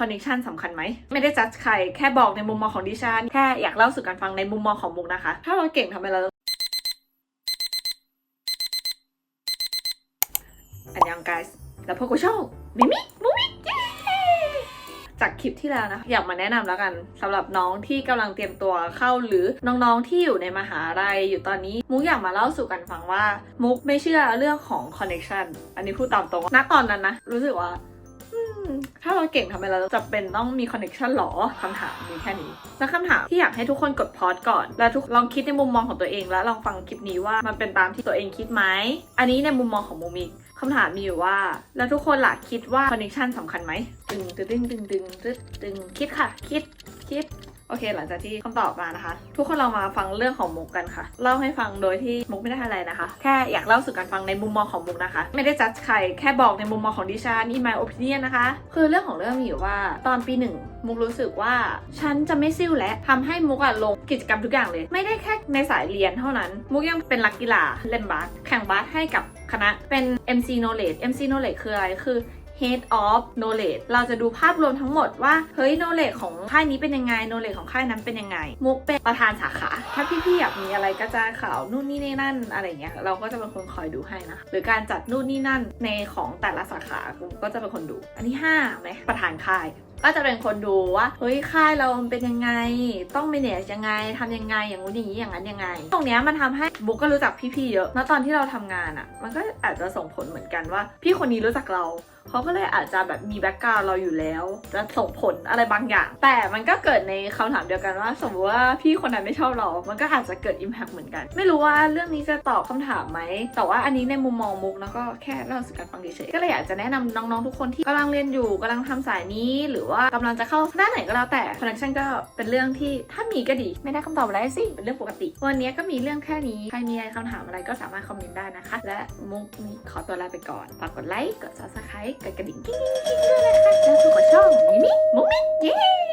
คอนเนคชันสำคัญไหม ไม่ได้จัดใคร แค่บอกในมุมมองของดิฉัน แค่อยากเล่าสู่กันฟังในมุมมองของมุกนะคะ ถ้าเราเก่งทำไมเราอันยัง guys แล้วพวกกูชอบมิมิมุมิจากคลิปที่แล้วนะอยากมาแนะนำแล้วกันสำหรับน้องที่กำลังเตรียมตัวเข้าหรือน้องๆที่อยู่ในมหาลัยอยู่ตอนนี้ มุกอยากมาเล่าสู่กันฟังว่า มุกไม่เชื่อเรื่องของคอนเน c t ชันอันนี้พูดตามตรงณตอนนั้นนะ รู้สึกว่า ถ้าเราเก่งทำไมเราจะเป็นต้องมีคอนเนคชันหรอคำถามมีแค่นี้แล้วคำถามที่อยากให้ทุกคนกดพอดก่อน แล้วทุกลองคิดในมุมมองของตัวเอง แล้วลองฟังคลิปนี้ว่ามันเป็นตามที่ตัวเองคิดไหมอันนี้ในมุมมองของมุมิกคำถามมีอยู่ว่า แล้วทุกคนล่ะคิดว่าคอนเนคชันสำคัญไหมดึงดึงดึงดึงดึงดึงคิดค่ะ คิดคิด โอเค หลังจากที่คำตอบมานะคะ ทุกคนเรามาฟังเรื่องของมุกกันค่ะ เล่าให้ฟังโดยที่มุกไม่ได้อะไรนะคะ แค่อยากเล่าสู่กันฟังในมุมมองของมุกนะคะ ไม่ได้จัดใครแค่บอกในมุมมองของดิฉัน in my opinion นะคะ คือเรื่องของเรื่องมีอยู่ว่าตอนปีหนึ่งมุกรู้สึกว่าฉันจะไม่ซิ่วและทำให้มุกอะลงกิจกรรมทุกอย่างเลย ไม่ได้แค่ในสายเรียนเท่านั้น มุกยังเป็นนักกีฬาเล่นบาสแข่งบาสให้กับคณะเป็น MC knowledge MC knowledge คืออะไรคือ head of knowledge เราจะดูภาพรวมทั้งหมดว่า เฮ้ย knowledge ของค่ายนี้เป็นยังไง knowledge ของค่ายนั้นเป็นยังไง มุกเป็นประธานสาขา ถ้าพี่ๆอยากมีอะไรกระจายข่าวนู่นนี่นี่นั่นอะไรเงี้ย เราก็จะเป็นคนคอยดูให้นะ หรือการจัดนู่นนี่นั่นในของแต่ละสาขามุกก็จะเป็นคนดู อันที่ห้าไหมประธานค่ายก็จะเป็นคนดูว่า เฮ้ย ค่ายเราเป็นยังไง ต้อง manage ยังไงทำยังไง อย่างงู้นอย่างนี้ อย่างนั้นยังไง ตรงเนี้ยมันทำให้บุ๊กก็รู้จักพี่ๆเยอะแล้วตอนที่เราทำงานอะ่ะ มันก็อาจจะส่งผลเหมือนกันว่า พี่คนนี้รู้จักเรา เขาก็เลยอาจจะแบบมีแบ็กกราวเราอยู่แล้วจะส่งผลอะไรบางอย่าง แต่มันก็เกิดในคำถามเดียวกันว่า สมมติว่าพี่คนนั้นไม่ชอบเรา มันก็อาจจะเกิด impact เหมือนกัน ไม่รู้ว่าเรื่องนี้จะตอบคำถามไหม แต่ว่าอันนี้ในมุมมองมุกแล้วก็แค่เล่าสู่กันฟังเฉยๆก็เลยอยากจะแนะนำน้องๆทุกคนที่กำลังเรียนอยู่กำลังทำสายนี้ หรือว่ากำลังจะเข้าด้านไหนก็แล้วแต่ connection ก็เป็นเรื่องที่ถ้ามีก็ดี ไม่ได้คำตอบอะไรสิเป็นเรื่องปกติ วันนี้ก็มีเรื่องแค่นี้ใครมีอะไรคำถามอะไรก็สามารถคอมเมนต์ได้นะคะ และมุกมีขอตัวลาไปก่อนฝากกดไลค์กด subscribe กดกระดิ่งกิ๊งๆๆๆด้วยนะคะแล้วทุกคนช่องมิมิมุกมิเย้